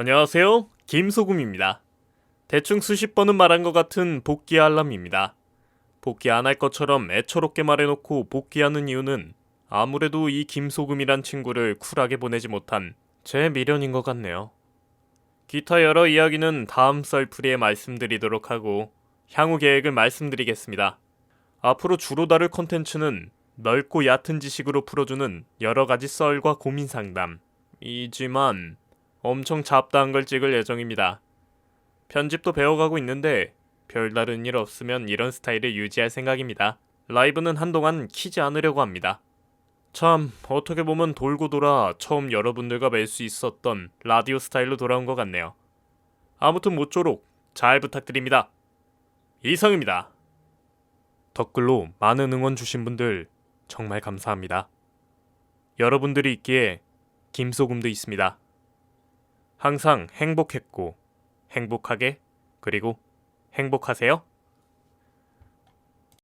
안녕하세요. 김소금입니다. 대충 수십 번은 말한 것 같은 복귀 알람입니다. 복귀 안 할 것처럼 애처롭게 말해놓고 복귀하는 이유는 아무래도 이 김소금이란 친구를 쿨하게 보내지 못한 제 미련인 것 같네요. 기타 여러 이야기는 다음 썰풀이에 말씀드리도록 하고 향후 계획을 말씀드리겠습니다. 앞으로 주로 다룰 콘텐츠는 넓고 얕은 지식으로 풀어주는 여러 가지 썰과 고민 상담 이지만 엄청 잡다한 걸 찍을 예정입니다. 편집도 배워가고 있는데 별다른 일 없으면 이런 스타일을 유지할 생각입니다. 라이브는 한동안 키지 않으려고 합니다. 참 어떻게 보면 돌고 돌아 처음 여러분들과 뵐 수 있었던 라디오 스타일로 돌아온 것 같네요. 아무튼 모쪼록 잘 부탁드립니다. 이상입니다. 댓글로 많은 응원 주신 분들 정말 감사합니다. 여러분들이 있기에 김소금도 있습니다. 항상 행복했고 행복하게 그리고 행복하세요.